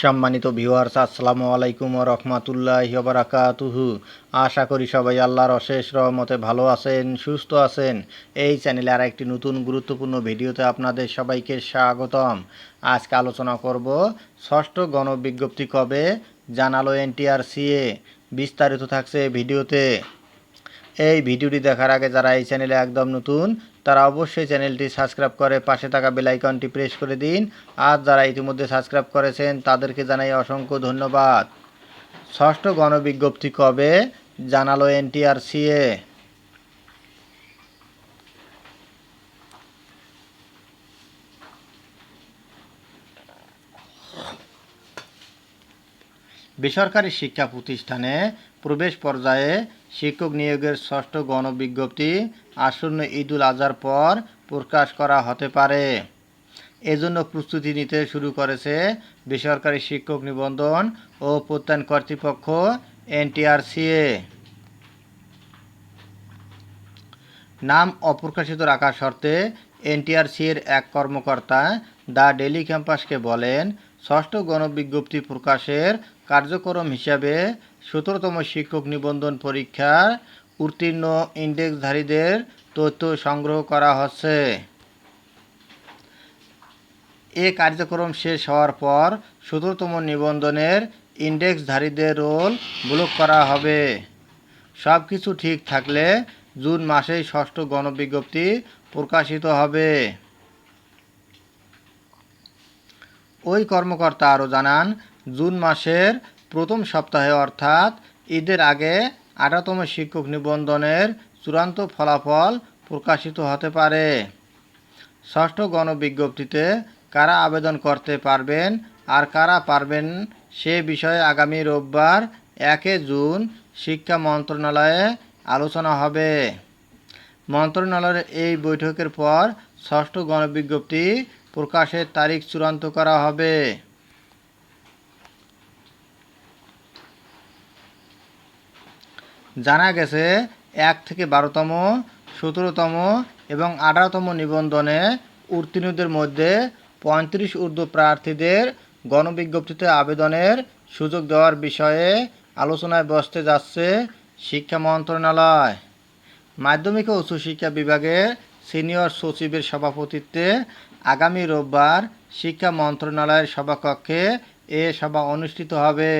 সম্মানিত ভিউয়ার্স আসসালামু আলাইকুম রহমাতুল্লাহ বারাকাতুহু। আশা করি সবাই আল্লাহর অশেষ রহমতে ভালো আছেন, সুস্থ আছেন। এই চ্যানেলে আর একটি নতুন গুরুত্বপূর্ণ ভিডিওতে আপনাদের সবাইকে স্বাগতম। আজকে আলোচনা করব ষষ্ঠ গণবিজ্ঞপ্তি কবে? জানালো এনটিআরসিএ। বিস্তারিত থাকছে ভিডিওতে। এই ভিডিওটি দেখার আগে যারা এই চ্যানেলে একদম নতুন, তারা অবশ্যই চ্যানেলটি সাবস্ক্রাইব করে পাশে থাকা বেলাইকনটি প্রেস করে দিন। আর যারা ইতিমধ্যে সাবস্ক্রাইব করেছেন, তাদেরকে জানাই অসংখ্য ধন্যবাদ। ষষ্ঠ গণবিজ্ঞপ্তি কবে? জানালো এনটিআরসিএ। বেসরকারি শিক্ষা প্রতিষ্ঠানে প্রবেশ পর্যায়ে শিক্ষক নিয়োগের ষষ্ঠ গণবিজ্ঞপ্তি আসন্ন ঈদুল আজহার পর প্রকাশ করা হতে পারে। এজন্য প্রস্তুতি নিতে শুরু করেছে বেসরকারি শিক্ষক নিবন্ধন ও প্রত্যয়ন কর্তৃপক্ষ এনটিআরসিএ। নাম অপ্রকাশিত রাখার শর্তে এনটিআরসির এক কর্মকর্তা দ্য ডেলি ক্যাম্পাসকে বলেন, ষষ্ঠ গণবিজ্ঞপ্তি প্রকাশের কার্যক্রম হিসাবে সতেরোতম শিক্ষক নিবন্ধন পরীক্ষার উত্তীর্ণ ইন্ডেক্সধারীদের তথ্য সংগ্রহ করা হচ্ছে। এ কার্যক্রম শেষ হওয়ার পর সতেরোতম নিবন্ধনের ইন্ডেক্সধারীদের রোল ব্লক করা হবে। সব কিছু ঠিক থাকলে জুন মাসেই ষষ্ঠ গণবিজ্ঞপ্তি প্রকাশিত হবে। ওই কর্মকর্তা আরও জানান জুন মাসের প্রথম সপ্তাহে, অর্থাৎ ঈদের আগে আঠারোতম শিক্ষক নিবন্ধনের চূড়ান্ত ফলাফল প্রকাশিত হতে পারে। ষষ্ঠ গণবিজ্ঞপ্তিতে কারা আবেদন করতে পারবেন আর কারা পারবেন সে বিষয়ে আগামী রোববার একে জুন শিক্ষা মন্ত্রণালয়ে আলোচনা হবে। মন্ত্রণালয়ের এই বৈঠকের পর ষষ্ঠ গণবিজ্ঞপ্তি প্রকাশের তারিখ চূড়ান্ত করা হবে। জানা গেছে, এক থেকে বারোতম, সতেরোতম এবং আঠারোতম নিবন্ধনে উত্তীর্ণদের মধ্যে পঁয়ত্রিশ ঊর্ধ্ব প্রার্থীদের গণবিজ্ঞপ্তিতে আবেদনের সুযোগ দেওয়ার বিষয়ে আলোচনায় বসতে যাচ্ছে শিক্ষা মন্ত্রণালয়। মাধ্যমিক ও উচ্চশিক্ষা বিভাগের সিনিয়র সচিবের সভাপতিত্বে আগামী রোববার শিক্ষা মন্ত্রণালয়ের সভাকক্ষে এ সভা অনুষ্ঠিত হবে।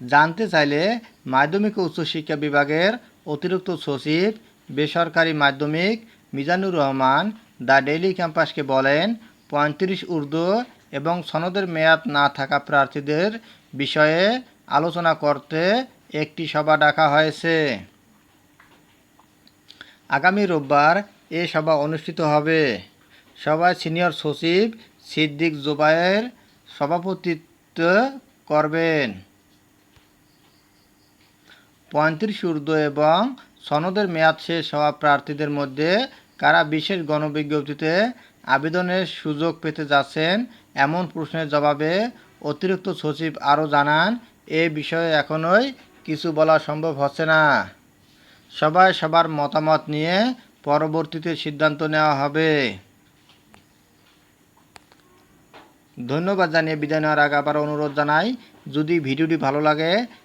জানতে চাইলে মাধ্যমিক ও উচ্চশিক্ষা বিভাগের অতিরিক্ত সচিব, বেসরকারি মাধ্যমিক মিজানুর রহমান দ্য ডেইলি ক্যাম্পাসকে বলেন, পঁয়ত্রিশ উর্দু এবং সনদের মেয়াদ না থাকা প্রার্থীদের বিষয়ে আলোচনা করতে একটি সভা ডাকা হয়েছে। আগামী রোববার এ সভা অনুষ্ঠিত হবে। সভায় সিনিয়র সচিব সিদ্দিক জোবায়ের সভাপতিত্ব করবেন। পঁয়ত্রিশ ঊর্ধ্ব এবং সনদের মেয়াদ শেষ হওয়া প্রার্থীদের মধ্যে কারা বিশেষ গণবিজ্ঞপ্তিতে আবেদনের সুযোগ পেতে যাচ্ছেন এমন প্রশ্নের জবাবে অতিরিক্ত সচিব আরও জানান, এ বিষয়ে এখনই কিছু বলা সম্ভব হচ্ছে না। সবাই সবার মতামত নিয়ে পরবর্তীতে সিদ্ধান্ত নেওয়া হবে। ধন্যবাদ জানিয়ে বিদায় নেওয়ার আগে আবার অনুরোধ জানাই। যদি ভিডিওটি ভালো লাগে